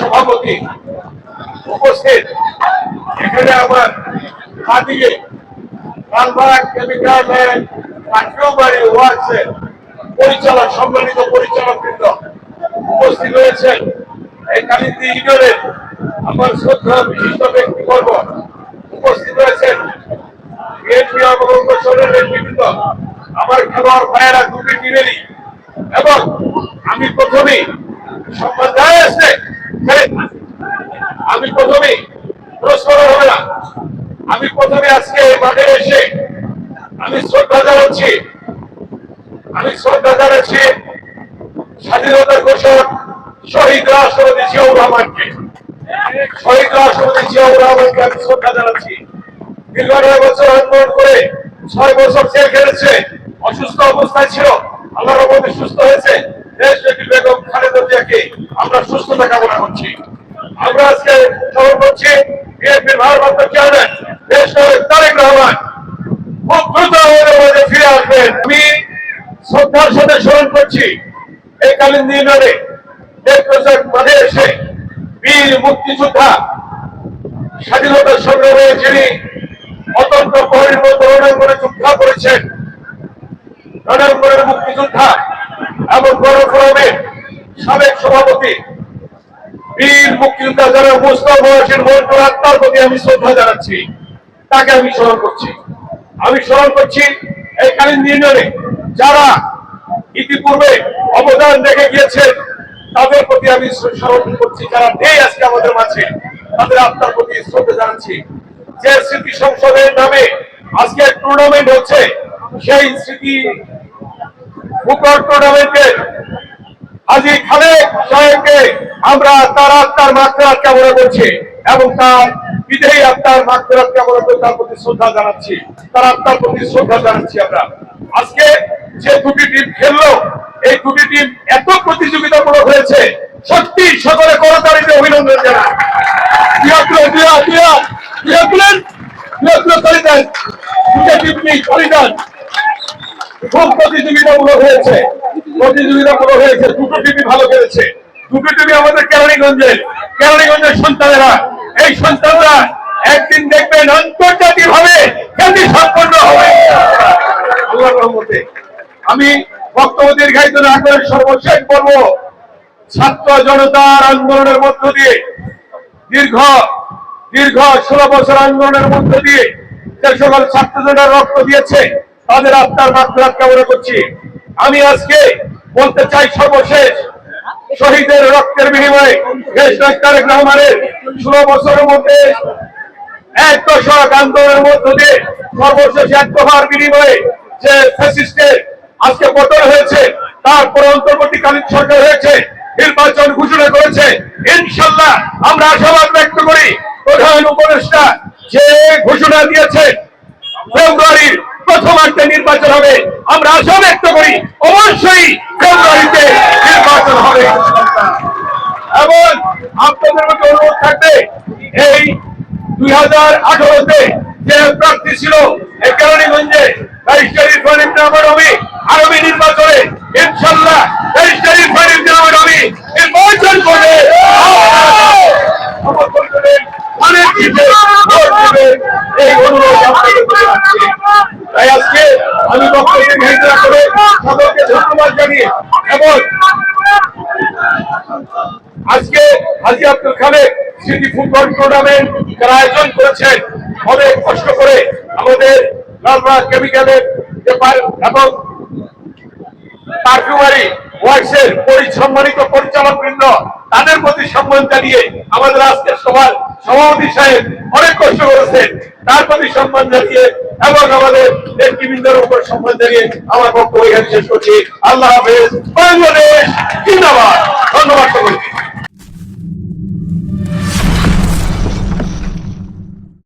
সভাপতি উপস্থিত। এখানে আমার হাতিয়ে লালবাগ কেমিক্যাল অ্যান্ড কাঠিয়াবাড়ি ওয়ার্কসের পরিচালক, সম্মানিত পরিচালক বৃন্দ উপস্থিত রয়েছেন। এই কালিন্দি ইউনিয়নের আমার শ্রদ্ধা বিশিষ্ট ব্যক্তিবর্গ উপস্থিত রয়েছেন। বিএনপি এবং অঙ্গসরের নেতৃবৃন্দ, আমার খেলোয়াড় ভাইয়েরা দুটি টিমেরই এবং আমি প্রথমেই সম্মান আসছে আমি প্রথমেই প্রশ্ন হবে না। আমি প্রথমে আজকে এই মাঠে এসে আমি শ্রদ্ধা জানাচ্ছি। আমি শ্রদ্ধা জানাচ্ছি স্বাধীনতার ঘোষক শহীদ রাষ্ট্রপতি জিয়াউর রহমানকে। শহীদ রাষ্ট্রপতি জিয়াউর রহমানকে আমি শ্রদ্ধা জানাচ্ছি। দীর্ঘ নয় বছর আন্দোলন করে ছয় বছর সাথে স্মরণ করছি, এই ইউনিয়নে দেশ প্রচার এসে বীর মুক্তিযোদ্ধা, স্বাধীনতা সংগ্রামে যিনি অত্যন্ত মতো রণাঙ্গনে যুদ্ধা করেছেন, রণাঙ্গনের মুক্তিযোদ্ধা এবং গণফোরামের সাবেক সভাপতি, বীর মুক্তিযোদ্ধা যারা মুস্তফা বয়সের মন্ত্র আত্মার প্রতি আমি শ্রদ্ধা জানাচ্ছি, তাকে আমি স্মরণ করছি। আমি স্মরণ করছি এই কালীন ইউনিয়নে যারা ইতিপূর্বে অবদান রেখে গিয়েছেন তাদের প্রতি আমি স্মরণ করছি, যারা নেই আজকে আমাদের মাঝে, তাদের আত্মার প্রতি শ্রদ্ধা জানাচ্ছি। যে স্মৃতি সংসদের নামে আজকে টুর্নামেন্ট হচ্ছে, সেই স্মৃতি আমরা করছি এবং তার তার প্রতি শ্রদ্ধা জানাচ্ছি। প্রতি শ্রদ্ধা জানাচ্ছি আমরা। আজকে যে দুটি টিম খেললো এই দুটি টিম এত প্রতিযোগিতামূলক হয়েছে, সত্যি সকলে করতালিতে অভিনন্দন জানায় খুব প্রতিযোগিতামূলক হয়েছে প্রতিযোগিতামূলক হয়েছে। দুটো টিমই ভালো খেলেছে। দুটো টিমই আমাদের কেরানীগঞ্জের কেরানীগঞ্জের সন্তানেরা। এই সন্তানরা একদিন দেখবেন আন্তর্জাতিক ভাবে খ্যাতি সম্পন্ন হবে আমি বক্তব্য দীর্ঘায়িত না করে সর্বশেষ বলব, ছাত্র জনতার আন্দোলনের মধ্য দিয়ে দীর্ঘ দীর্ঘ ষোলো বছর আন্দোলনের মধ্য দিয়ে যে সকল ছাত্রজনেরা রক্ত দিয়েছে, তাদের আত্মার মাত্রাত কামনা করছি। আমি আজকে বলতে চাই সর্বশেষ, শহীদের রক্তের বিনিময়ে দেশ ডাক্তারেক রহমানের ষোলো বছরের মধ্যে এক দশক আন্দোলনের মধ্য দিয়ে সর্বশেষ এক দফার বিনিময়ে যে ফ্যাসিস্টের আজকে পতন হয়েছে, তারপরে অন্তর্বর্তীকালীন সরকার হয়েছে, নির্বাচন ঘোষণা করেছে। ইনশাল্লাহ আমরা আশাবাদ ব্যক্ত করি, প্রধান উপদেষ্টা যে ঘোষণা দিয়েছে, ফেব্রুয়ারির প্রথমার্ধে নির্বাচন হবে, আমরা আশা ব্যক্ত করি, অবশ্যই ফেব্রুয়ারিতে নির্বাচন হবে। এবং আপনাদের মধ্যে অনুরোধ থাকবে, এই দুই হাজার আঠারোতে যে প্রার্থী ছিল, এই কেরানীগঞ্জে আজকে আমি বক্তব্য সিটি ফুটবল টুর্নামেন্ট করেছেন অনেক কষ্ট করে আমাদের লালবাগ কেমিক্যালের এবং পারফিউমারি পরিচালক বৃন্দ তাদের প্রতি সম্মান জানিয়ে আমাদের আজকের সভার সভাপতি সাহেব অনেক কষ্ট করেছেন। তার প্রতি সম্মান জানিয়ে এবং আমাদের উপর সম্মান জানিয়ে আমার বক্তব্য এখানে শেষ করছি। আল্লাহ হাফেজ। বাংলাদেশ জিন্দাবাদ। ধন্যবাদ